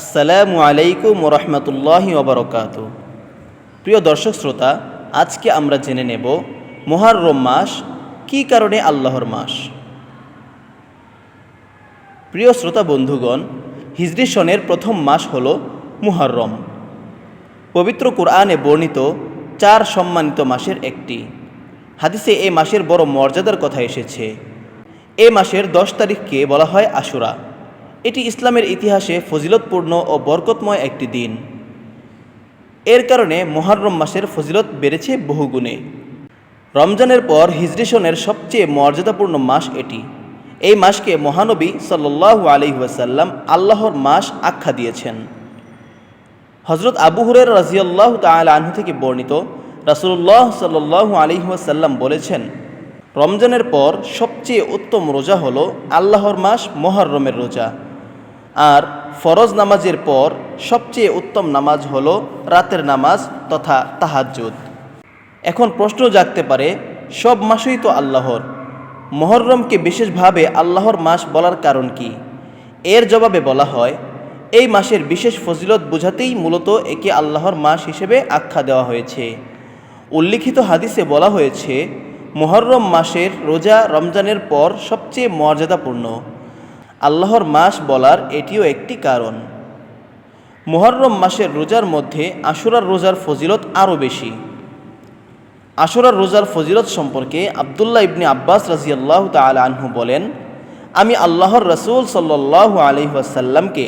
আসসালামু আলাইকুম রহমতুল্লাহি ওবরকাত প্রিয় দর্শক শ্রোতা, আজকে আমরা জেনে নেব মোহাররম মাস কি কারণে আল্লাহর মাস? প্রিয় শ্রোতা বন্ধুগণ, হিজরি সনের প্রথম মাস হল মুহররম। পবিত্র কোরআনে বর্ণিত চার সম্মানিত মাসের একটি। হাদিসে এই মাসের বড় মর্যাদার কথা এসেছে। এ মাসের দশ তারিখকে বলা হয় আশুরা। এটি ইসলামের ইতিহাসে ফজিলতপূর্ণ ও বরকতময় একটি দিন। এর কারণে মহারম মাসের ফজিলত বেড়েছে বহুগুণে। রমজানের পর হিজরি সনের সবচেয়ে মর্যাদাপূর্ণ মাস এটি। এই মাসকে মহানবী সাল্লু আলি ওয়াসাল্লাম আল্লাহর মাস আখ্যা দিয়েছেন। হজরত আবু হুরের রাজিয়াল্লাহ তাল আনহু থেকে বর্ণিত রাসুল্লাহ সাল্লু আলিহাসাল্লাম বলেছেন, রমজানের পর সবচেয়ে উত্তম রোজা হল আল্লাহর মাস মহরমের রোজা। আর ফরজ নামাজের পর সবচেয়ে উত্তম নামাজ হল রাতের নামাজ তথা তাহাজ্জুদ। এখন প্রশ্ন জাগতে পারে, সব মাসই তো আল্লাহর। মহরমকে বিশেষভাবে আল্লাহর মাস বলার কারণ কি? এর জবাবে বলা হয়, এই মাসের বিশেষ ফজিলত বোঝাতেই মূলত একে আল্লাহর মাস হিসেবে আখ্যা দেওয়া হয়েছে। উল্লিখিত হাদিসে বলা হয়েছে, মোহরম মাসের রোজা রমজানের পর সবচেয়ে মর্যাদাপূর্ণ। আল্লাহর মাস বলার এটিও একটি কারণ। মোহরম মাসের রোজার মধ্যে আশুরার রোজার ফজিলত আরও বেশি। আশুরার রোজার ফজিলত সম্পর্কে আবদুল্লাহ ইবনে আব্বাস রাজিয়াল্লাহ তাল আনহু বলেন, আমি আল্লাহর রসুল সাল্লাহ আলহিহাসাল্লামকে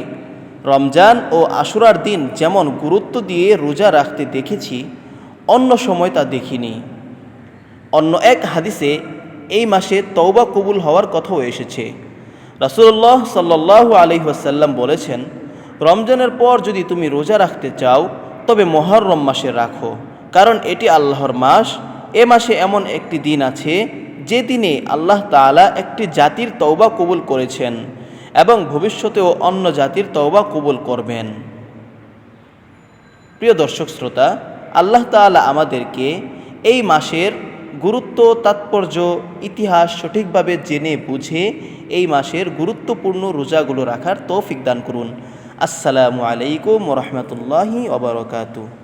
রমজান ও আশুরার দিন যেমন গুরুত্ব দিয়ে রোজা রাখতে দেখেছি, অন্য সময় তা দেখিনি। অন্য এক হাদিসে এই মাসে তৌবা কবুল হওয়ার কথাও এসেছে। রাসুল্লাহ সাল্লাহ আলহিহাসাল্লাম বলেছেন, রমজানের পর যদি তুমি রোজা রাখতে চাও, তবে মহরম মাসে রাখো, কারণ এটি আল্লাহর মাস। এ মাসে এমন একটি দিন আছে, যে দিনে আল্লাহ তালা একটি জাতির তওবা কবুল করেছেন এবং ভবিষ্যতেও অন্য জাতির তওবা কবুল করবেন। প্রিয় দর্শক শ্রোতা, আল্লাহ তালা আমাদেরকে এই মাসের গুরুত্ব, তাৎপর্য, ইতিহাস সঠিকভাবে জেনে বুঝে এই মাসের গুরুত্বপূর্ণ রোজাগুলো রাখার তৌফিক দান করুন। আসসালামু আলাইকুম রহমতুল্লাহি ওবরকাতু